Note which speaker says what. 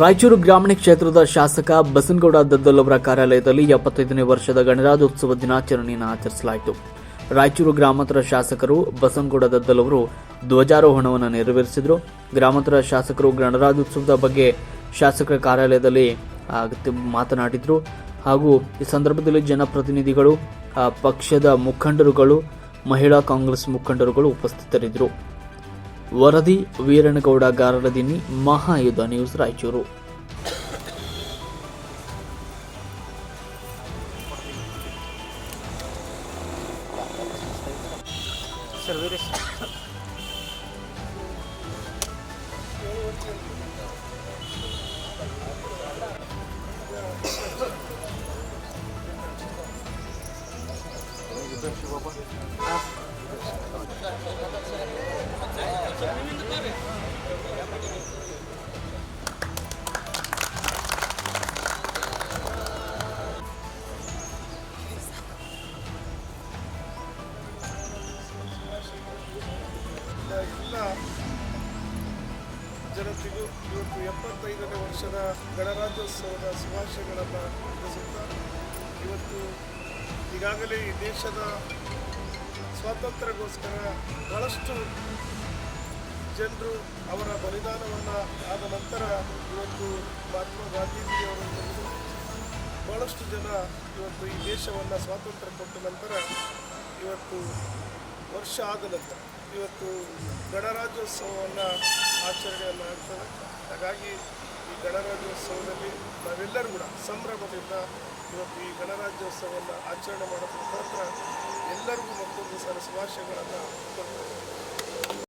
Speaker 1: ರಾಯಚೂರು ಗ್ರಾಮೀಣ ಕ್ಷೇತ್ರದ ಶಾಸಕ ಬಸನಗೌಡ ದದ್ದಲ್ ಅವರ ಕಾರ್ಯಾಲಯದಲ್ಲಿ ಎಪ್ಪತ್ತೈದನೇ ವರ್ಷದ ಗಣರಾಜ್ಯೋತ್ಸವ ದಿನಾಚರಣೆಯನ್ನು ಆಚರಿಸಲಾಯಿತು. ರಾಯಚೂರು ಗ್ರಾಮಾಂತರ ಶಾಸಕರು ಬಸನಗೌಡ ದದ್ದಲ್ ಅವರು ಧ್ವಜಾರೋಹಣವನ್ನು ನೆರವೇರಿಸಿದರು. ಗ್ರಾಮಾಂತರ ಶಾಸಕರು ಗಣರಾಜ್ಯೋತ್ಸವದ ಬಗ್ಗೆ ಶಾಸಕರ ಕಾರ್ಯಾಲಯದಲ್ಲಿ ಮಾತನಾಡಿದರು. ಹಾಗೂ ಈ ಸಂದರ್ಭದಲ್ಲಿ ಜನಪ್ರತಿನಿಧಿಗಳು ಪಕ್ಷದ ಮುಖಂಡರುಗಳು, ಮಹಿಳಾ ಕಾಂಗ್ರೆಸ್ ಮುಖಂಡರುಗಳು ಉಪಸ್ಥಿತರಿದ್ದರು. ವರದಿ ವೀರನಗೌಡ ಗಾರರದಿನಿ ಮಹಾಯುಧ ನ್ಯೂಸ್ ರಾಯಚೂರು.
Speaker 2: ವೀರೇಶ್.
Speaker 3: ಎಲ್ಲ ಜನತೆಗೂ ಇವತ್ತು ಎಪ್ಪತ್ತೈದನೇ ವರ್ಷದ ಗಣರಾಜ್ಯೋತ್ಸವದ ಶುಭಾಶಯಗಳನ್ನು ತಿಳಿಸುತ್ತಾ ಇವತ್ತು ಈಗಾಗಲೇ ಈ ದೇಶದ ಸ್ವಾತಂತ್ರ್ಯಗೋಸ್ಕರ ಬಹಳಷ್ಟು ಜನರು ಅವರ ಬಲಿದಾನವನ್ನು ಆದ ನಂತರ ಇವತ್ತು ಮಹಾತ್ಮ ಗಾಂಧೀಜಿಯವರು ಬಹಳಷ್ಟು ಜನ ಇವತ್ತು ಈ ದೇಶವನ್ನು ಸ್ವಾತಂತ್ರ್ಯ ಕೊಟ್ಟ ನಂತರ ಇವತ್ತು ವರ್ಷ ಆದ ನಂತರ ಇವತ್ತು ಗಣರಾಜ್ಯೋತ್ಸವವನ್ನು ಆಚರಣೆಯನ್ನು ಆಗ್ತದೆ. ಹಾಗಾಗಿ ಈ ಗಣರಾಜ್ಯೋತ್ಸವದಲ್ಲಿ ನಾವೆಲ್ಲರೂ ಕೂಡ ಸಂಭ್ರಮದಿಂದ ಇವತ್ತು ಈ ಗಣರಾಜ್ಯೋತ್ಸವವನ್ನು ಆಚರಣೆ ಮಾಡೋದ್ರ ಮುಖಾಂತರ ಎಲ್ಲರಿಗೂ ಮತ್ತೊಂದು ಸಲ ಶುಭಾಶಯಗಳನ್ನು ಕೊಡ್ತೇವೆ.